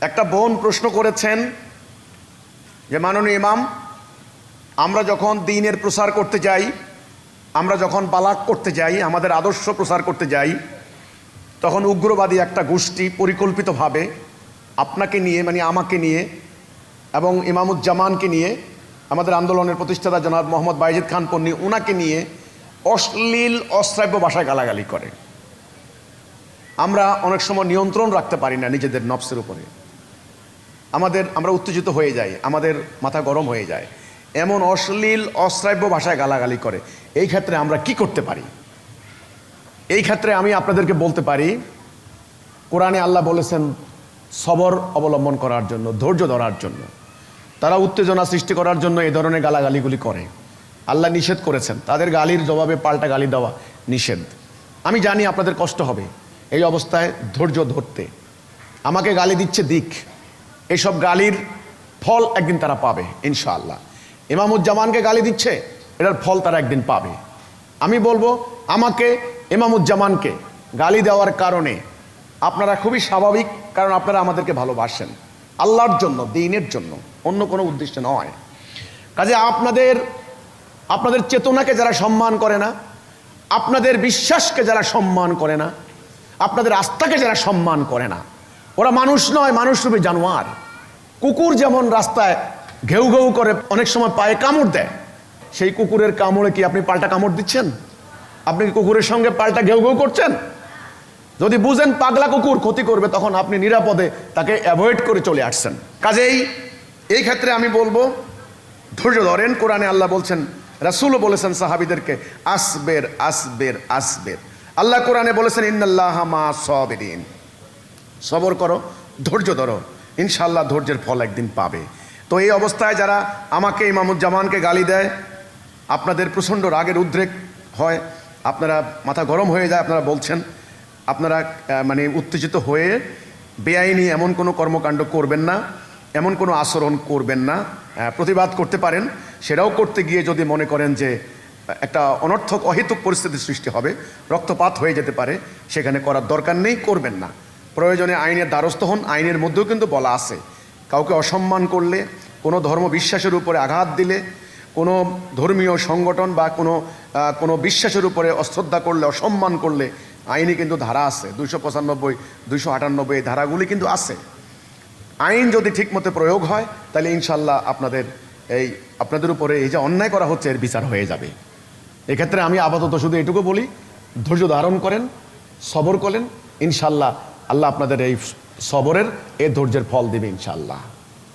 একটা বোন প্রশ্ন করেছেন যে, মাননীয় ইমাম, আমরা যখন দিনের প্রসার করতে যাই, আমরা যখন বালাক করতে যাই, আমাদের আদর্শ প্রসার করতে যাই, তখন উগ্রবাদী একটা গোষ্ঠী পরিকল্পিতভাবে আপনাকে নিয়ে মানে আমাকে নিয়ে এবং ইমামুজ্জামানকে নিয়ে, আমাদের আন্দোলনের প্রতিষ্ঠাতা জনাব মোহাম্মদ বাইজিদ খান পন্নী ওনাকে নিয়ে অশ্লীল, অশ্রাব্য ভাষায় গালাগালি করে। আমরা অনেক সময় নিয়ন্ত্রণ রাখতে পারি না নিজেদের নফসের উপরে। আমাদের, আমরা উত্তেজিত হয়ে যাই, আমাদের মাথা গরম হয়ে যায়। এমন অশ্লীল, অশ্রাব্য ভাষায় গালাগালি করে। এই ক্ষেত্রে আমরা কি করতে পারি? এই ক্ষেত্রে আমি আপনাদেরকে বলতে পারি, কোরআনে আল্লাহ বলেছেন, সবর অবলম্বন করার জন্য, ধৈর্য ধরার জন্য। তারা উত্তেজনা সৃষ্টি করার জন্য এই ধরনের গালাগালিগুলি করে। আল্লাহ নিষেধ করেছেন। তাদের গালির জবাবে পাল্টা গালি দেওয়া নিষেধ। আমি জানি আপনাদের কষ্ট হবে এই অবস্থায় ধৈর্য ধরতে। আমাকে গালি দিচ্ছে দিক। এইসব গালির ফল একদিন তারা পাবে, ইনশাআল্লাহ। ইমামুজ্জামানকে গালি দিচ্ছে, এটার ফল তারা একদিন পাবে। আমি বলব, আমাকে, ইমামুজ্জামানকে গালি দেওয়ার কারণে আপনারা খুবই স্বাভাবিক, কারণ আপনারা আমাদেরকে ভালোবাসেন। আল্লাহর জন্য, দিনের জন্য, অন্য কোনো উদ্দেশ্য নয়। কাজে আপনাদের আপনাদের চেতনাকে যারা সম্মান করে না, আপনাদের বিশ্বাসকে যারা সম্মান করে না, আপনাদের আস্থাকে যারা সম্মান করে না ওরা মানুষ নয় মানুষ রূপে জানোয়ার। কুকুর যেমন রাস্তায় ঘেউ ঘেউ করে অনেক সময় পায়ে কামড় দেয়, সেই কুকুরের কামড়ে কি আপনি পাল্টা কামড় দিচ্ছেন? আপনি কুকুরের সঙ্গে পাল্টা ঘেউ ঘেউ করছেন? যদি বুঝেন পাগলা কুকুর ক্ষতি করবে, তখন আপনি নিরাপদে তাকে অ্যাভয়েড করে চলে আসছেন। কাজেই এই ক্ষেত্রে আমি বলব, ধৈর্য ধরেন, কোরআনে আল্লাহ বলছেন, রাসুলও বলেছেন সাহাবিদেরকে, আসবের আসবের আসবের। আল্লাহ কোরআনে বলেছেন, ইন্নাল্লাহ মা সবেরিন। সবর করো, ধৈর্য ধরো ইনশাল্লাহ ধৈর্যের ফল একদিন পাবে। তো এই অবস্থায় যারা আমাকে ইমামুজ্জামানকে গালি দেয়, আপনাদের প্রচণ্ড রাগের উদ্রেক হয়, আপনারা মাথা গরম হয়ে যায়, আপনারা বলছেন, আপনারা মানে উত্তেজিত হয়ে বেআইনি এমন কোনো কর্মকাণ্ড করবেন না, এমন কোনো আচরণ করবেন না প্রতিবাদ করতে পারেন, সেটাও করতে গিয়ে যদি মনে করেন যে একটা অনর্থক, অহেতুক পরিস্থিতির সৃষ্টি হবে, রক্তপাত হয়ে যেতে পারে, সেখানে করার দরকার নেই, করবেন না। প্রয়োজনে আইনের দ্বারস্থ হন, আইনের মধ্যেও কিন্তু বলা আছে। কাউকে অসম্মান করলে, কোনো ধর্ম বিশ্বাসের উপরে আঘাত দিলে, কোনো ধর্মীয় সংগঠন বা কোনো কোনো বিশ্বাসের উপরে অশ্রদ্ধা করলে, অসম্মান করলে, আইনে কিন্তু ধারা আছে। দুইশো পঁচানব্বই, দুইশো আটানব্বই ধারাগুলি কিন্তু আছে। আইন যদি ঠিকমতো প্রয়োগ হয়, তাহলে ইনশাল্লাহ আপনাদের এই, আপনাদের উপরে এই যে অন্যায় করা হচ্ছে, এর বিচার হয়ে যাবে। এক্ষেত্রে আমি আপাতত শুধু এটুকু বলি, ধৈর্য ধারণ করেন, সবর করেন, ইনশাল্লাহ আল্লাহ আপনাদের এই সবরের এ ধৈর্যের ফল দেবে ইনশাল্লাহ